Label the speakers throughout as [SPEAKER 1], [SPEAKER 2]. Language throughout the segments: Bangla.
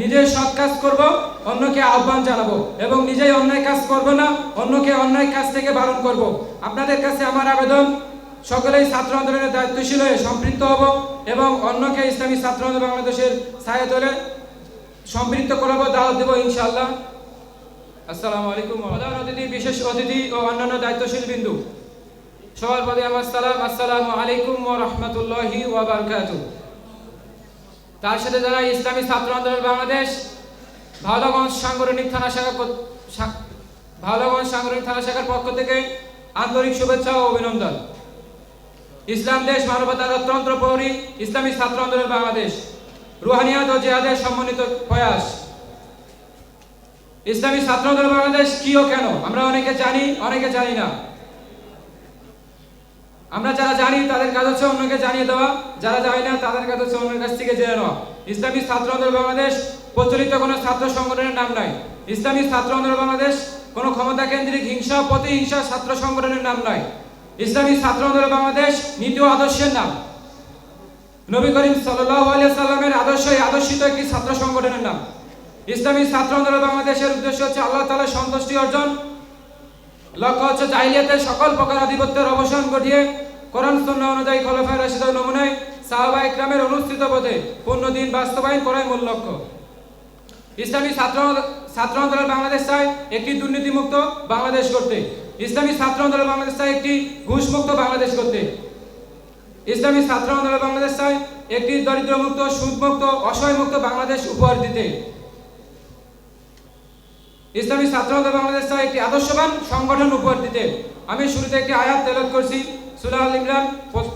[SPEAKER 1] নিজের সৎ কাজ করব, অন্যকে আহ্বান জানাব এবং নিজেই অন্যায় কাজ করব না, অন্যকে অন্যায় কাজ থেকে বারণ করব। আপনাদের কাছে আমার আবেদন, সকলেই ছাত্র আন্দোলনের দায়িত্বশীল হয়ে সম্পৃক্ত হব এবং অন্যকে ইসলামী ছাত্র আন্দোলন বাংলাদেশের ছায়াতলে সম্পৃক্ত করাবো, দাওয়াত দেবো ইনশাআল্লাহ। আসসালামু আলাইকুম। প্রধান অতিথি, বিশেষ অতিথি ও অন্যান্য দায়িত্বশীল বিন্দু। সবার প্রতি আমার সালাম। আসসালামু আলাইকুম ওয়া রাহমাতুল্লাহি ওয়া তার সাথে যারা ইসলামী ছাত্র আন্দোলন বাংলাদেশ, ভাওলাগঞ্জ সাংগঠনিক থানা শাখা ভাওলাগঞ্জ সাংগঠনিক থানা শাখার পক্ষ থেকে আন্তরিক শুভেচ্ছা ও অভিনন্দন। ইসলাম দেশ মানবতার অত্যন্ত প্রহরী ইসলামী ছাত্র আন্দোলন বাংলাদেশ, রুহানিয়াত ও জেহাদের সম্মানিত প্রয়াস। ইসলামী ছাত্র আন্দোলন বাংলাদেশ কি ও কেন? আমরা অনেকে জানি অনেকে জানি না। আমরা যারা জানি তাদের কাজ হচ্ছে অন্যকে জানিয়ে দেওয়া। যারা জানি না তাদের কাজ হচ্ছে অন্যের কাছ থেকে জেনে নেওয়া। ইসলামী ছাত্র আন্দোলন বাংলাদেশ প্রচলিত কোনো ছাত্র সংগঠনের নাম নয় ইসলামী ছাত্র আন্দোলন বাংলাদেশ কোনো ক্ষমতা কেন্দ্রিক হিংসা প্রতিহিংসা ছাত্র সংগঠনের নাম নয় ইসলামী ছাত্র আন্দোলন বাংলাদেশ নীতি ও আদর্শের নাম। নবী করিম সাল্লাল্লাহু আলাইহি সাল্লামের আদর্শে আদর্শিত একটি ছাত্র সংগঠনের নাম। ইসলামী ছাত্র আন্দোলন বাংলাদেশের উদ্দেশ্য হচ্ছে আল্লাহ তাআলার সন্তুষ্টি অর্জন লক্ষ্য হচ্ছে জাহিলিয়াতের সকল প্রকার আধিপত্যের অবসান ঘটিয়ে কোরআন সুন্নাহ অনুযায়ী খলফায়ে রাশিদের নমুনায় সাহাবা ইকরামের অনুষ্ঠিত পথে পূর্ণ দিন বাস্তবায়ন করাই মূল লক্ষ্য। ইসলামী ছাত্র ছাত্র আন্দোলন বাংলাদেশ চায় একটি দুর্নীতিমুক্ত বাংলাদেশ করতে। ইসলামী ছাত্র আন্দোলন বাংলাদেশ চায় একটি ঘুষমুক্ত বাংলাদেশ করতে। ইসলামী ছাত্র আন্দোলন বাংলাদেশ চায় একটি দরিদ্রমুক্ত, সুদমুক্ত, অসহায়মুক্ত বাংলাদেশ উপহার দিতে। ইসলামী ছাত্র আন্দোলন বাংলাদেশ চায় একটি আদর্শবান সংগঠন উপহার দিতে। আমি শুরুতে একটি আয়াত তেলাওয়াত করছি। সূরা আল ইমরান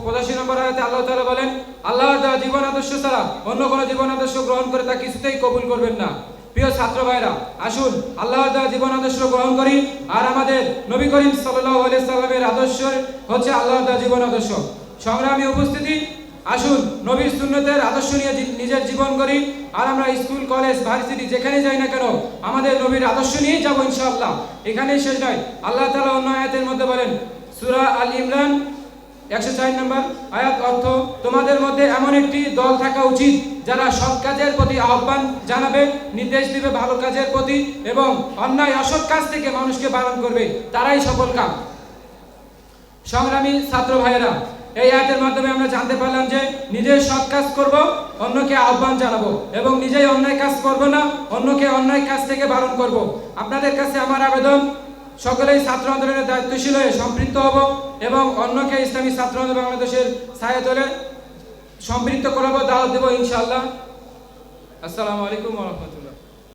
[SPEAKER 1] পঁচাশি নম্বর আয়াতে আল্লাহ তাআলা বলেন, আল্লাহর দেওয়া জীবন আদর্শ ছাড়া অন্য কোনো জীবন আদর্শ গ্রহণ করে তা কিছুতেই কবুল করবেন না। প্রিয় ছাত্র ভাইরা, আসুন, আল্লাহর দেওয়া জীবন আদর্শ গ্রহণ করি। আর আমাদের নবী করিম সাল্লাল্লাহু আলাইহি সাল্লামের আদর্শ হচ্ছে আল্লাহর দেওয়া জীবন আদর্শ। সংগ্রামী উপস্থিতি আসুন, নবীর সুন্নতের আদর্শ নিয়ে নিজের জীবন করি আর আমরা স্কুল, কলেজ, ভার্সিটি, যেখানে যাই না কেন, আমাদের নবীর আদর্শ নিয়েই যাব ইনশাআল্লাহ। এখানেই শেষ নয়। আল্লাহ তাআলা অন্য আয়াতের মধ্যে বলেন, সূরা আল ইমরান, একশো চার নম্বর আয়াত অর্থ, তোমাদের মধ্যে এমন একটি দল থাকা উচিত, যারা সৎ কাজের প্রতি আহ্বান জানাবে, নির্দেশ দিবে ভালো কাজের প্রতি এবং অন্যায়, অসৎ কাজ থেকে মানুষকে বারণ করবে। তারাই সফল কাম। সংগ্রামী ছাত্র ভাইয়েরা এই আয়াতের মাধ্যমে আমরা জানতে পারলাম যে নিজের সৎ কাজ করব, অন্যকে আহ্বান জানাব এবং নিজেই অন্যায় কাজ করব না, অন্যকে অন্যায় কাজ থেকে বারণ করব। আপনাদের কাছে আমার আবেদন, সকলেই ছাত্র আন্দোলনের দায়িত্বশীল হয়ে সম্পৃক্ত হব এবং অন্যকে ইসলামী ছাত্র আন্দোলন বাংলাদেশের ছায়াতলে সম্পৃক্ত করাবো, দাওয়াত দেবো ইনশাআল্লাহ। আসসালামু আলাইকুম রহমতুল্লাহ।